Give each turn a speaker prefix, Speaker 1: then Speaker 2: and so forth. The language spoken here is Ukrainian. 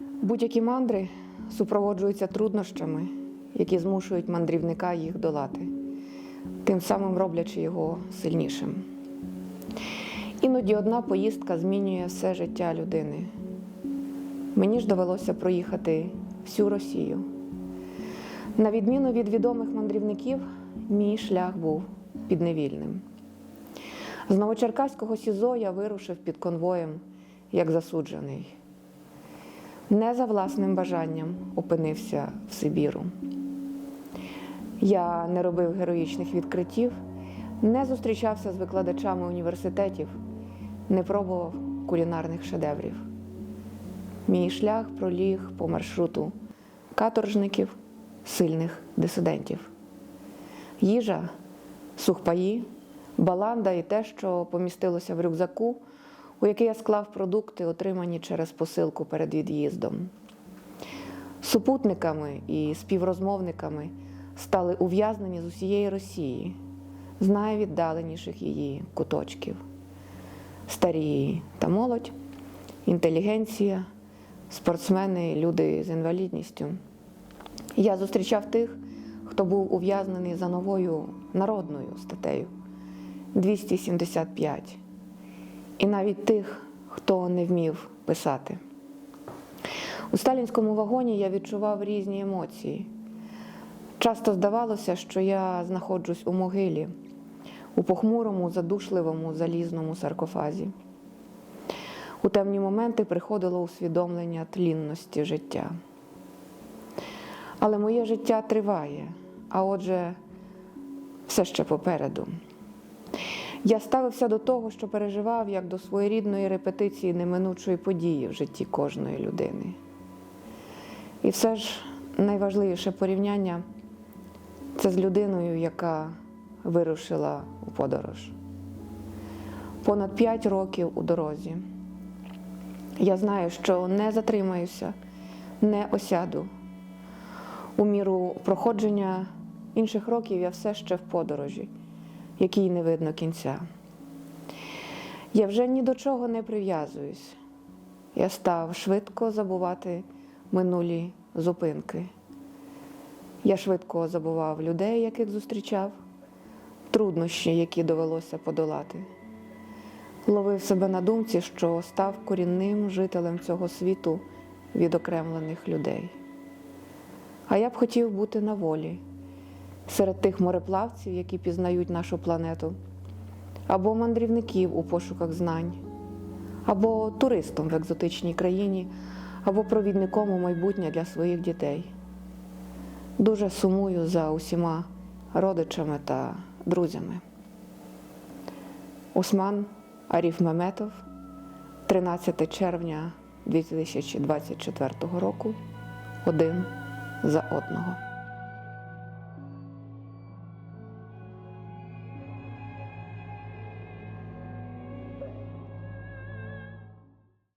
Speaker 1: Будь-які мандри супроводжуються труднощами, які змушують мандрівника їх долати, тим самим роблячи його сильнішим. Іноді одна поїздка змінює все життя людини. Мені ж довелося проїхати всю Росію. На відміну від відомих мандрівників, мій шлях був підневільним. З Новочеркаського СІЗО я вирушив під конвоєм як засуджений. Не за власним бажанням опинився в Сибіру. Я не робив героїчних відкриттів, не зустрічався з викладачами університетів, не пробував кулінарних шедеврів. Мій шлях проліг по маршруту каторжників, сильних дисидентів. Їжа, сухпаї, баланда і те, що помістилося в рюкзаку, у який я склав продукти, отримані через посилку перед від'їздом. Супутниками і співрозмовниками стали ув'язнені з усієї Росії, з найвіддаленіших її куточків. Старі та молодь, інтелігенція, спортсмени, люди з інвалідністю. Я зустрічав тих, хто був ув'язнений за новою народною статтею 275, і навіть тих, хто не вмів писати. У сталінському вагоні я відчував різні емоції. Часто здавалося, що я знаходжусь у могилі, у похмурому, задушливому залізному саркофазі. У темні моменти приходило усвідомлення тлінності життя. Але моє життя триває, а отже, все ще попереду. Я ставився до того, що переживав як до своєрідної репетиції неминучої події в житті кожної людини. І все ж найважливіше порівняння це з людиною, яка вирушила у подорож. Понад п'ять років у дорозі. Я знаю, що не затримаюся, не осяду. У міру проходження інших років я все ще в подорожі, якій не видно кінця. Я вже ні до чого не прив'язуюсь. Я став швидко забувати минулі зупинки. Я швидко забував людей, яких зустрічав, труднощі, які довелося подолати. Ловив себе на думці, що став корінним жителем цього світу відокремлених людей. А я б хотів бути на волі серед тих мореплавців, які пізнають нашу планету, або мандрівників у пошуках знань, або туристом в екзотичній країні, або провідником у майбутнє для своїх дітей. Дуже сумую за усіма родичами та друзями. Осман Аріф Меметов, 13 червня 2024 року, один за одного.